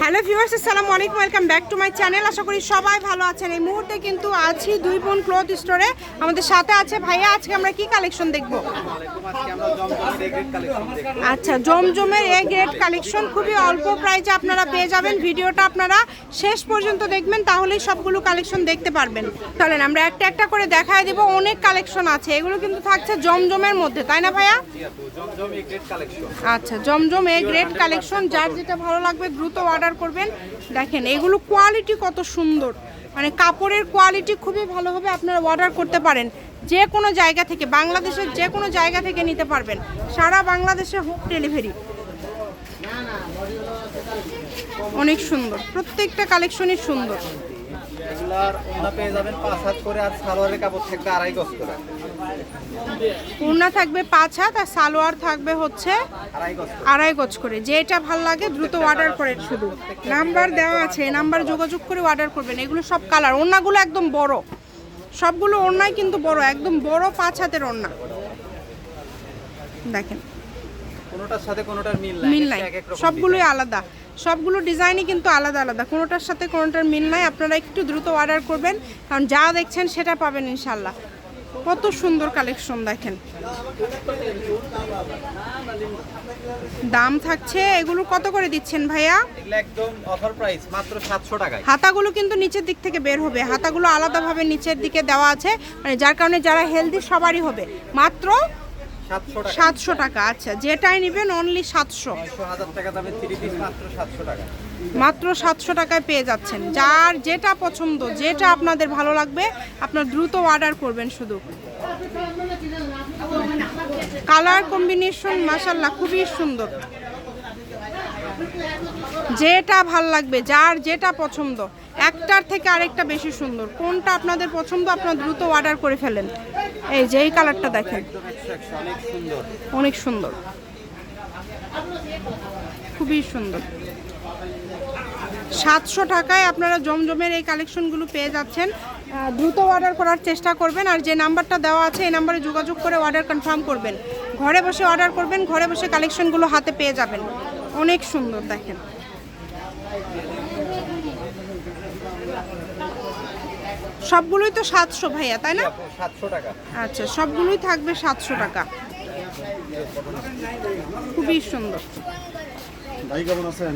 Hello viewers আসসালামু আলাইকুম welcome back to my channel. আশা করি সবাই ভালো আছেন। এই মুহূর্তে কিন্তু আছি দুই বোন ক্লথ স্টোরে। আমাদের সাথে আছে ভাইয়া আজকে আমরা কি কালেকশন দেখব? আচ্ছা জমজমের এ গ্রেড কালেকশন। খুবই অল্প প্রাইজে আপনারা পেয়ে যাবেন। ভিডিওটা আপনারা শেষ পর্যন্ত দেখবেন তাহলেই সবগুলো কালেকশন দেখতে পারবেন। চলেন আমরা একটা একটা করে দেখায় দেব। অনেক কালেকশন আছে এগুলো কিন্তু থাকছে জমজমের মধ্যে তাই না ভাইয়া? আচ্ছা জমজম এ গ্রেড কালেকশন যার যেটা ভালো লাগবে দ্রুত অর্ডার করবেন। দেখেন, এগুলো কোয়ালিটি কত সুন্দর। মানে কাপড়ের কোয়ালিটি খুবই ভালোভাবে আপনারা অর্ডার করতে পারেন। যে কোনো জায়গা থেকে, বাংলাদেশের যে কোনো জায়গা থেকে নিতে পারবেন। সারা বাংলাদেশে হোম ডেলিভারি অনেক সুন্দর। প্রত্যেকটা কালেকশনই সুন্দর। এগুলার ওনা পেয়ে যাবেন পাঁচ হাত করে আর সালোয়ারের কাপড় থাকবে আড়াই গজ করে। ওড়না থাকবে পাঁচ হাত আর সালোয়ার থাকবে হচ্ছে আড়াই গজ করে। যেটা ভালো লাগে দ্রুত অর্ডার করেন শুধু। নাম্বার দেওয়া আছে নাম্বার যোগাযোগ করে অর্ডার করবেন। এগুলো সব কালার ওড়নাগুলো একদম বড়। সবগুলো ওড়নাই কিন্তু বড় একদম বড় পাঁচ হাতের ওড়না। দেখেন। কোনোটার সাথে কোনোটার মিল নাই। সবগুলোই আলাদা। সবগুলো ডিজাইনই কিন্তু আলাদা আলাদা। কোনোটার সাথে কোনোটার মিল নাই। আপনারা একটু দ্রুত অর্ডার করবেন। কারণ যা দেখছেন সেটা পাবেন ইনশাল্লাহ কত সুন্দর কালেকশন দেখেন। দাম থাকছে এগুলো কত করে দিচ্ছেন ভাইয়া? একদম অফার প্রাইস মাত্র সাতশো টাকায়। হাতাগুলো কিন্তু নিচের দিক থেকে বের হবে। হাতাগুলো আলাদাভাবে নিচের দিকে দেওয়া আছে। মানে যার কারণে যারা হেলদি সবারই হবে। মাত্র সাতশো টাকা। আচ্ছা। যেটাই নেবেন অনলি সাতশো। মাত্র সাতশো টাকায় পেয়ে যাচ্ছেন। যার যেটা পছন্দ যেটা আপনাদের ভালো লাগবে আপনার দ্রুত অর্ডার করবেন শুধু। কালার কম্বিনেশন মাসাল্লাহ খুবই সুন্দর। যেটা ভালো লাগবে যার যেটা পছন্দ। একটার থেকে আরেকটা বেশি সুন্দর। কোনটা আপনাদের পছন্দ, আপনার দ্রুত অর্ডার করে ফেলেন। এই যে, এই কালারটা দেখেন। অনেক সুন্দর। খুবই সুন্দর। সাতশো টাকায় আপনারা জমজমের এই কালেকশনগুলো পেয়ে যাচ্ছেন। দ্রুত অর্ডার করার চেষ্টা করবেন। আর যে নাম্বারটা দেওয়া আছে, এই নাম্বারে যোগাযোগ করে অর্ডার কনফার্ম করবেন। ঘরে বসে অর্ডার করবেন, ঘরে বসে কালেকশনগুলো হাতে পেয়ে যাবেন। অনেক সুন্দর, দেখেন। সবগুলোই তো সাতশো ভাইয়া তাই না? সাতশো টাকা। আচ্ছা সবগুলোই থাকবে সাতশো টাকা। খুবই সুন্দর। ভাই কেমন আছেন?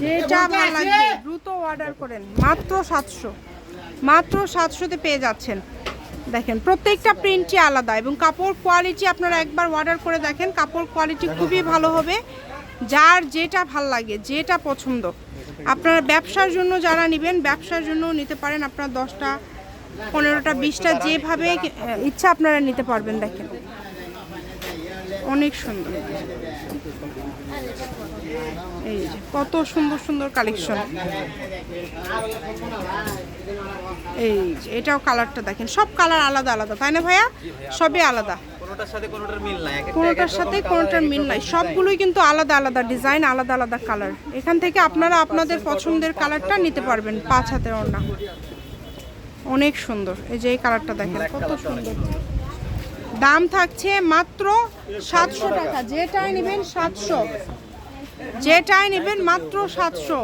যেটা লাগবে দ্রুত অর্ডার করেন। মাত্র সাতশো। মাত্র সাতশোতে পেয়ে যাচ্ছেন। দেখেন প্রত্যেকটা প্রিন্টই আলাদা এবং কাপড় কোয়ালিটি আপনারা একবার অর্ডার করে দেখেন কাপড় কোয়ালিটি খুবই ভালো হবে। যার যেটা ভালো লাগে যেটা পছন্দ। আপনারা ব্যবসার জন্য যারা নেবেন ব্যবসার জন্য নিতে পারেন। আপনারা দশটা পনেরোটা বিশটা যেভাবে ইচ্ছা আপনারা নিতে পারবেন দেখেন। অনেক সুন্দর। এই যে কত সুন্দর সুন্দর কালেকশন। এই যে এটাও কালারটা দেখেন সব কালার আলাদা আলাদা তাই না ভাইয়া? সবই আলাদা। কোনোটার সাথে কোনোটার মিল নাই। সবগুলোই কিন্তু আলাদা আলাদা ডিজাইন আলাদা আলাদা কালার। এখান থেকে আপনারা আপনাদের পছন্দের কালারটা নিতে পারবেন পাঁচ হাতের ওড়না। অনেক সুন্দর। এই যে এই কালারটা দেখেন কত সুন্দর। দাম থাকছে মাত্র সাতশো টাকা যেটাই নেবেন সাতশো। যেটাই নেবেন মাত্র সাতশো।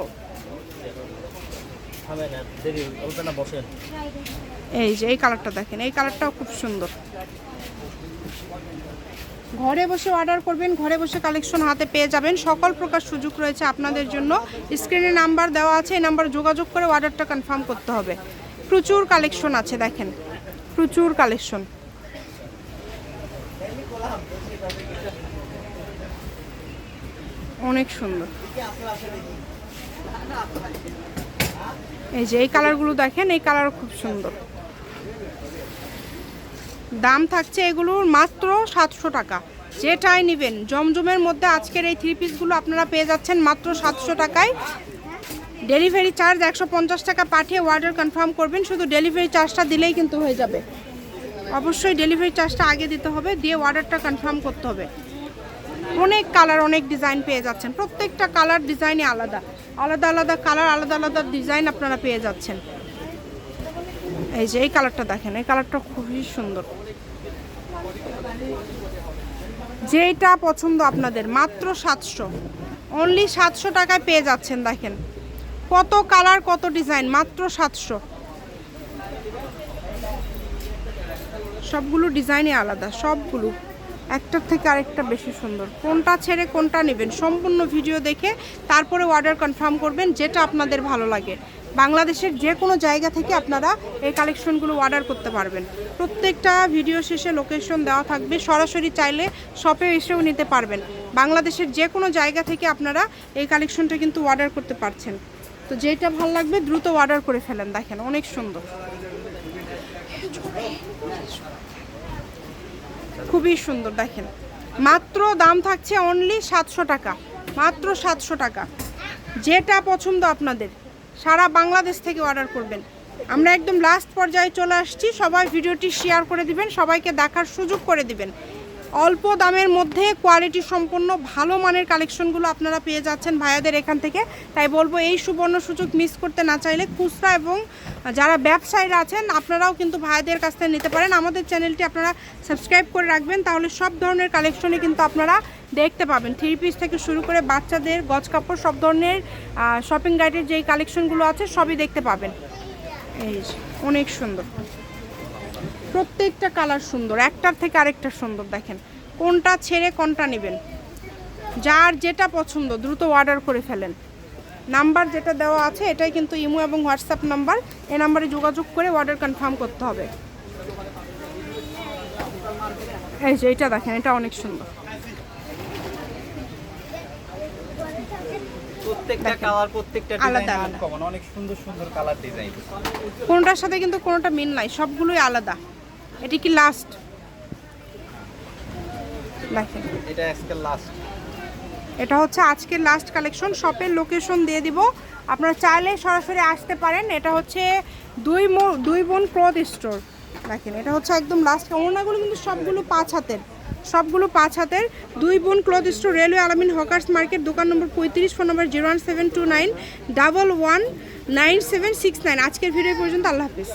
এই যে এই কালারটা দেখেন এই কালারটাও খুব সুন্দর। ঘরে বসে অর্ডার করবেন ঘরে বসে কালেকশন হাতে পেয়ে যাবেন। সকল প্রকার সুযোগ রয়েছে আপনাদের জন্য। স্ক্রিনে নাম্বার দেওয়া আছে এই নাম্বার যোগাযোগ করে অর্ডারটা কনফার্ম করতে হবে। প্রচুর কালেকশন আছে, দেখেন। প্রচুর কালেকশন। অনেক সুন্দর। এই যে, এই কালারগুলো দেখেন, এই কালার খুব সুন্দর। দাম থাকছে এগুলোর মাত্র সাতশো টাকা। যেটাই নেবেন, জমজমের মধ্যে আজকের এই থ্রি পিসগুলো আপনারা পেয়ে যাচ্ছেন মাত্র সাতশো টাকায়। ডেলিভারি চার্জ একশো পঞ্চাশ টাকা পাঠিয়ে অর্ডার কনফার্ম করবেন। শুধু ডেলিভারি চার্জটা দিলেই কিন্তু হয়ে যাবে। অবশ্যই ডেলিভারি চার্জটা আগে দিতে হবে, দিয়ে অর্ডারটা কনফার্ম করতে হবে। অনেক কালার অনেক ডিজাইন পেয়ে যাচ্ছেন। প্রত্যেকটা কালার ডিজাইনই আলাদা। আলাদা আলাদা কালার আলাদা আলাদা ডিজাইন আপনারা পেয়ে যাচ্ছেন। এই যে, এই কালারটা দেখেন, এই কালারটা খুবই সুন্দর। যেটা পছন্দ আপনাদের, মাত্র সাতশো। অনলি সাতশো টাকায় পেয়ে যাচ্ছেন, দেখেন। কত কালার, কত ডিজাইন? মাত্র সাতশো। সবগুলো ডিজাইনই আলাদা, সবগুলো। একটার থেকে আরেকটা বেশি সুন্দর। কোনটা ছেড়ে কোনটা নেবেন, সম্পূর্ণ ভিডিও দেখে তারপরে অর্ডার কনফার্ম করবেন যেটা আপনাদের ভালো লাগে। বাংলাদেশের যে কোনো জায়গা থেকে আপনারা এই কালেকশনগুলো অর্ডার করতে পারবেন। প্রত্যেকটা ভিডিও শেষে লোকেশন দেওয়া থাকবে, সরাসরি চাইলে শপে এসেও নিতে পারবেন। বাংলাদেশের যে কোনো জায়গা থেকে আপনারা এই কালেকশনটা কিন্তু অর্ডার করতে পারছেন। তো যেটা ভালো লাগবে দ্রুত অর্ডার করে ফেলেন, দেখেন, অনেক সুন্দর। খুবই সুন্দর, দেখেন। মাত্র দাম থাকছে অনলি সাতশো টাকা। মাত্র সাতশো টাকা। যেটা পছন্দ আপনাদের, সারা বাংলাদেশ থেকে অর্ডার করবেন। আমরা একদম লাস্ট পর্যায়ে চলে আসছি। সবাই ভিডিওটি শেয়ার করে দিবেন, সবাইকে দেখার সুযোগ করে দিবেন। অল্প দামের মধ্যে কোয়ালিটি সম্পন্ন ভালো মানের কালেকশনগুলো আপনারা পেয়ে যাচ্ছেন ভাইয়াদের এখান থেকে। তাই বলব এই সুবর্ণ সুযোগ মিস করতে না চাইলে খুচরা এবং যারা ব্যবসায়ীরা আছেন, আপনারাও কিন্তু ভাইয়াদের কাছ থেকে নিতে পারেন। আমাদের চ্যানেলটি আপনারা সাবস্ক্রাইব করে রাখবেন, তাহলে সব ধরনের কালেকশনই কিন্তু আপনারা দেখতে পাবেন। থ্রি পিস থেকে শুরু করে বাচ্চাদের গজ কাপড়, সব ধরনের শপিং গাইডের যেই কালেকশনগুলো আছে, সবই দেখতে পাবেন। এই অনেক সুন্দর। প্রত্যেকটা কালার সুন্দর একটার থেকে আরেকটা সুন্দর দেখেন। কোনটা ছেড়ে কোনটা নেবেন। যার যেটা পছন্দ দ্রুত অর্ডার করে ফেলেন। নাম্বার যেটা দেওয়া আছে এটাই কিন্তু ইমো এবং হোয়াটসঅ্যাপ নাম্বার এই নাম্বারে যোগাযোগ করে অর্ডার কনফার্ম করতে হবে। এই যে এটা দেখেন এটা অনেক সুন্দর। কোনটার সাথে কিন্তু কোনোটা মিল নাই সবগুলোই আলাদা। এটি কি লাস্ট দেখেন। এটা আজকে লাস্ট এটা হচ্ছে আজকের লাস্ট কালেকশন শপের লোকেশন দিয়ে দিব। আপনারা চাইলে সরাসরি আসতে পারেন। এটা হচ্ছে দুই দুই বোন ক্লথ স্টোর দেখেন এটা হচ্ছে একদম লাস্ট ওনাগুলো কিন্তু সবগুলো পাঁচ হাতের। সবগুলো পাঁচ হাতের। দুই বোন cloth store railway Alamin hawkers market দোকান নম্বর পঁয়ত্রিশ phone number zero one seven two nine double one nine seven six nine আজকের ভিডিও পর্যন্ত। আল্লাহ হাফিজ।